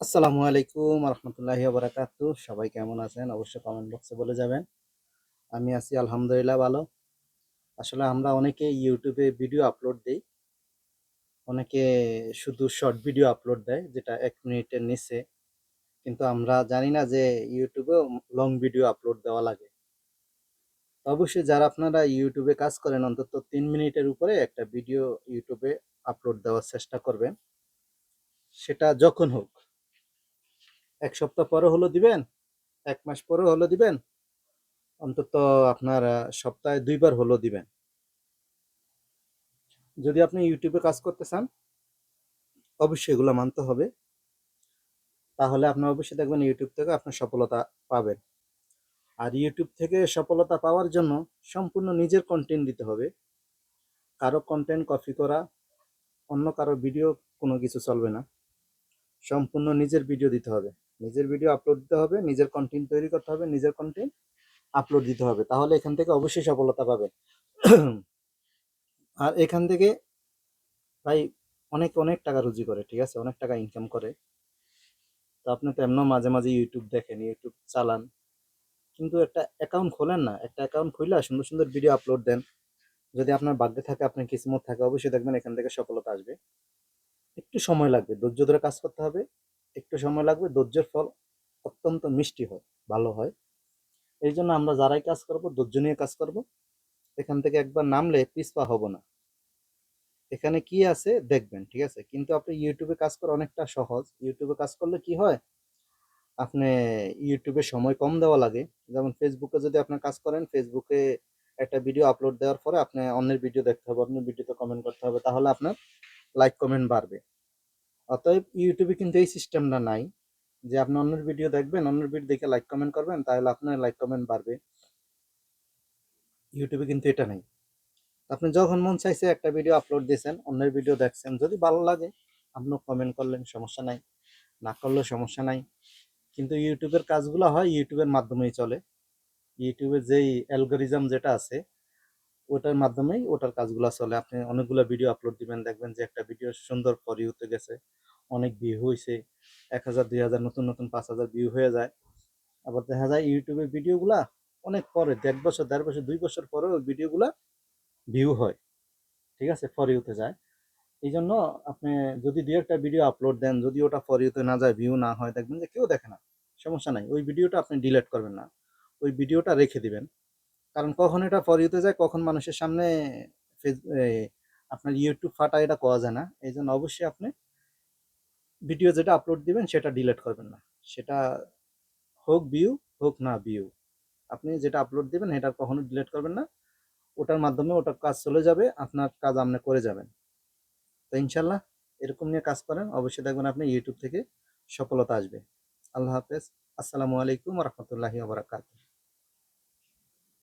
আসসালামু আলাইকুম রহমতুল্লাহি বারাকাতু। সবাই কেমন আছেন? অবশ্যই কমেন্ট বক্সে বলে যাবেন। আমি আছি আলহামদুলিল্লাহ ভালো। আসলে আমরা অনেকে ইউটিউবে ভিডিও আপলোড দিই। অনেকে শুধু শর্ট ভিডিও আপলোড দেয়, যেটা এক মিনিটের নিচে। কিন্তু আমরা জানি না যে ইউটিউবে লং ভিডিও আপলোড দেওয়া লাগে। অবশ্যই যারা আপনারা ইউটিউবে কাজ করেন, অন্তত তিন মিনিটের উপরে একটা ভিডিও ইউটিউবে আপলোড দেওয়ার চেষ্টা করবেন। সেটা যখন হোক। এক সপ্তাহ পরে হলো দিবেন, এক মাস পরে হলো দিবেন, অন্তত আপনার সপ্তাহে দুইবার হলো দিবেন। যদি আপনি ইউটিউবে কাজ করতে চান, অবশ্যই এগুলো মানতে হবে। তাহলে আপনি অবশ্যই দেখবেন ইউটিউব থেকে আপনার সফলতা পাবেন। আর ইউটিউব থেকে সফলতা পাওয়ার জন্য সম্পূর্ণ নিজের কন্টেন্ট দিতে হবে। কারও কন্টেন্ট কপি করা, অন্য কারও ভিডিও কোনো কিছু চলবে না। সম্পূর্ণ নিজের ভিডিও দিতে হবে। নিজের ভিডিও আপলোড দিতে হবে, নিজের কন্টেন্ট তৈরি করতে হবে, নিজের কন্টেন্ট আপলোড দিতে হবে। তাহলে এখান থেকে অবশ্যই সফলতা পাবেন। আর এখান থেকে ভাই অনেক অনেক টাকা রুজি করে, ঠিক আছে? অনেক টাকা ইনকাম করে। তো আপনি তো এমনও মাঝে মাঝে ইউটিউব দেখেন ইউটিউব চালান। কিন্তু একটা অ্যাকাউন্ট খোলেন না। একটা অ্যাকাউন্ট খুললে সুন্দর সুন্দর ভিডিও আপলোড দেন। যদি আপনার ভাগ্যে থাকে, আপনার কিসমত থাকে, অবশ্যই দেখবেন এখান থেকে সফলতা আসবে। একটু সময় লাগবে। ধৈর্য ধরে কাজ করতে হবে। একটু সময় লাগবে, ধৈর্যের ফল অত্যন্ত মিষ্টি হয়, ভালো হয়। এই জন্য আমরা যারাই কাজ করব, ধৈর্য নিয়ে কাজ করব। এখান থেকে একবার নামলে পিছপা হব না। এখানে কি আছে দেখবেন, ঠিক আছে? কিন্তু আপনি ইউটিউবে কাজ করা অনেকটা সহজ। ইউটিউবে কাজ করলে কি হয়? আপনি ইউটিউবে সময় কম দেওয়া লাগে। যেমন ফেসবুকে যদি আপনার কাজ করেন ফেসবুকে একটা ভিডিও আপলোড দেওয়ার পরে আপনি অন্যের ভিডিও দেখতে হবে, অন্যের ভিডিওতে কমেন্ট করতে হবে, তাহলে আপনার লাইক কমেন্ট বাড়বে। অতএব ইউটিউবে কিন্তু এই সিস্টেমটা নাই। যে আপনি অন্যের ভিডিও দেখবেন, অন্যের ভিডিও দেখে লাইক কমেন্ট করবেন, তাহলে আপনার লাইক কমেন্ট বাড়বে। ইউটিউবে কিন্তু এটা নেই। আপনি যখন মন চাইছে একটা ভিডিও আপলোড দিয়েছেন, অন্যের ভিডিও দেখছেন, যদি ভালো লাগে আপনি কমেন্ট করলেন, সমস্যা নাই। না করলেও সমস্যা নাই। কিন্তু ইউটিউবের কাজগুলো হয় ইউটিউবের মাধ্যমেই চলে। ইউটিউবের যেই অ্যালগোরিজম যেটা আছে ওটার মাধ্যমেই ওটার কাজগুলো চলে আপনি অনেকগুলো ভিডিও আপলোড দিবেন, দেখবেন যে একটা ভিডিও সুন্দর ফর ইউতে গেছে, অনেক ভিউ হয়েছে এক হাজার, দুই হাজার, নতুন নতুন পাঁচ হাজার ভিউ হয়ে যায়। আবার দেখা যায় ইউটিউবের ভিডিওগুলা অনেক পরে, দেড় বছর দেড় বছর, দুই বছর পরে ওই ভিডিওগুলা ভিউ হয়। ঠিক আছে? ফর ইউতে যায়। এই জন্য আপনি যদি দুই একটা ভিডিও আপলোড দেন, যদি ওটা ফর ইউতে না যায় ভিউ না হয়, দেখবেন যে কেউ দেখে না। সমস্যা নাই। ওই ভিডিওটা আপনি ডিলিট করবেন না। ওই ভিডিওটা রেখে দিবেন। কারণ কখন এটা ফর ইউতে যায়, কখন মানুষের সামনে আপনার ইউটিউব ফাটা এটা করা যায় না। এই জন্য অবশ্যই আপনি ভিডিও যেটা আপলোড দিবেন, সেটা ডিলিট করবেন না। সেটা হোক ভিউ হোক না ভিউ আপনি যেটা আপলোড দিবেন এটা কখনো ডিলেট করবেন না। ওটার মাধ্যমে ওটার কাজ চলে যাবে, আপনার কাজ আপনি করে যাবেন। তো ইনশাল্লাহ এরকম নিয়ে কাজ করেন, অবশ্যই দেখবেন আপনি ইউটিউব থেকে সফলতা আসবে। আল্লাহ হাফেজ। আসসালামু আলাইকুম রহমতুল্লাহি ওবরাকাতুহ